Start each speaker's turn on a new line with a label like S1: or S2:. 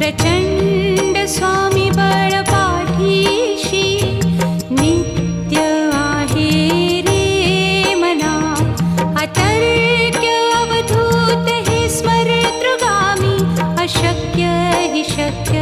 S1: प्रचण्डस्वामी बलपाठीशी नित्यमाहिमना अतर्क्यवधूते स्मरतृवामि अशक्य हि शक्य